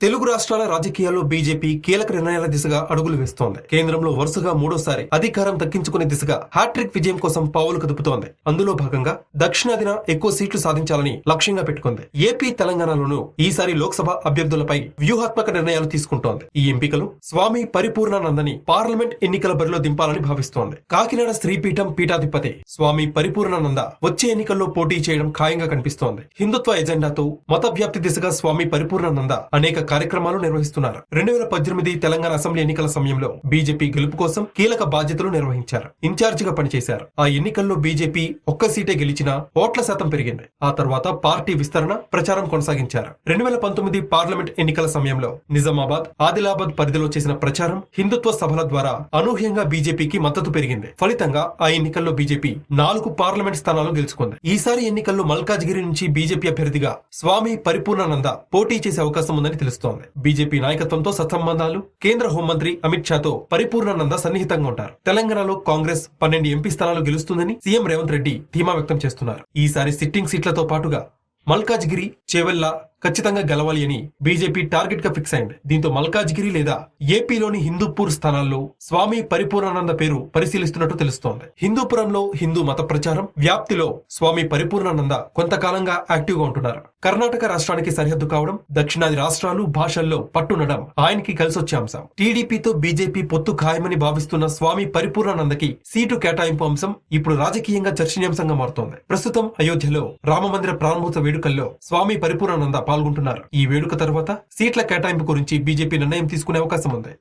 తెలుగు రాష్ట్రాల రాజకీయాల్లో బీజేపీ కీలక నిర్ణయాల దిశగా అడుగులు వేస్తోంది. కేంద్రంలో వరుసగా మూడోసారి అధికారం దక్కించుకునే దిశగా హ్యాట్రిక్ విజయం కోసం పావులు కదుపుతోంది. అందులో భాగంగా దక్షిణాదిన ఎక్కువ సీట్లు సాధించాలని లక్ష్యంగా పెట్టుకుంది. ఏపీ తెలంగాణలోనూ ఈసారి లోక్సభ అభ్యర్థులపై వ్యూహాత్మక నిర్ణయాలు తీసుకుంటోంది. ఈ ఎంపికలు స్వామి పరిపూర్ణానందని పార్లమెంట్ ఎన్నికల బరిలో దింపాలని భావిస్తోంది. కాకినాడ శ్రీపీఠం పీఠాధిపతి స్వామి పరిపూర్ణానంద వచ్చే ఎన్నికల్లో పోటీ చేయడం ఖాయంగా కనిపిస్తోంది. హిందుత్వ ఎజెండాతో మత వ్యాప్తి దిశగా స్వామి పరిపూర్ణానంద అనేక కార్యక్రమాలు నిర్వహిస్తున్నారు. రెండు వేల పద్దెనిమిది తెలంగాణ అసెంబ్లీ ఎన్నికల సమయంలో బీజేపీ గెలుపు కోసం కీలక బాధ్యతలు నిర్వహించారు. ఇన్ఛార్జిగా పనిచేశారు. ఆ ఎన్నికల్లో బీజేపీ ఒక్క సీటే గెలిచినా ఓట్ల శాతం పెరిగింది. ఆ తర్వాత పార్టీ విస్తరణ ప్రచారం కొనసాగించారు. రెండు వేల పంతొమ్మిది పార్లమెంట్ ఎన్నికల సమయంలో నిజామాబాద్ ఆదిలాబాద్ పరిధిలో చేసిన ప్రచారం హిందుత్వ సభల ద్వారా అనూహ్యంగా బీజేపీకి మద్దతు పెరిగింది. ఫలితంగా ఆ ఎన్నికల్లో బీజేపీ నాలుగు పార్లమెంట్ స్థానాలు గెలుచుకుంది. ఈసారి ఎన్నికల్లో మల్కాజ్గిరి నుంచి బీజేపీ అభ్యర్థిగా స్వామి పరిపూర్ణానంద పోటీ చేసే అవకాశం ఉందని తెలుసు తెలుస్తోంది. బీజేపీ నాయకత్వంతో సత్సంబంధాలు కేంద్ర హోంమంత్రి అమిత్ షాతో పరిపూర్ణానంద సన్నిహితంగా ఉంటారు. తెలంగాణలో కాంగ్రెస్ పన్నెండు ఎంపీ స్థానాలు గెలుస్తుందని సీఎం రేవంత్ రెడ్డి ధీమా వ్యక్తం చేస్తున్నారు. ఈసారి సిట్టింగ్ సీట్లతో పాటుగా మల్కాజ్గిరి చేవెల్లా ఖచ్చితంగా గెలవాలి అని బీజేపీ టార్గెట్గా ఫిక్స్ అయింది. దీంతో మల్కాజ్గిరి లేదా ఏపీలోని హిందూపూర్ స్థానాల్లో స్వామి పరిపూర్ణానంద పేరు పరిశీలిస్తున్నట్టు తెలుస్తోంది. హిందూపురంలో హిందూ మత ప్రచారం వ్యాప్తిలో స్వామి పరిపూర్ణానంద కొంతకాలంగా యాక్టివ్గా ఉంటున్నారు. కర్ణాటక రాష్ట్రానికి సరిహద్దు కావడం దక్షిణాది రాష్ట్రాలు భాషల్లో పట్టుండడం ఆయనకి కలిసొచ్చే అంశం. టీడీపీతో బీజేపీ పొత్తు ఖాయమని భావిస్తున్న స్వామి పరిపూర్ణానందకి సీటు కేటాయింపు అంశం ఇప్పుడు రాజకీయంగా చర్చనీయాంశంగా మారుతోంది. ప్రస్తుతం అయోధ్యలో రామమందిర ప్రారంభోత్సవ వేడుకల్లో స్వామి పరిపూర్ణానంద పాల్గొంటున్నారు. ఈ వేడుక తర్వాత సీట్ల కేటాయింపు గురించి బీజేపీ నిర్ణయం తీసుకునే అవకాశం ఉంది.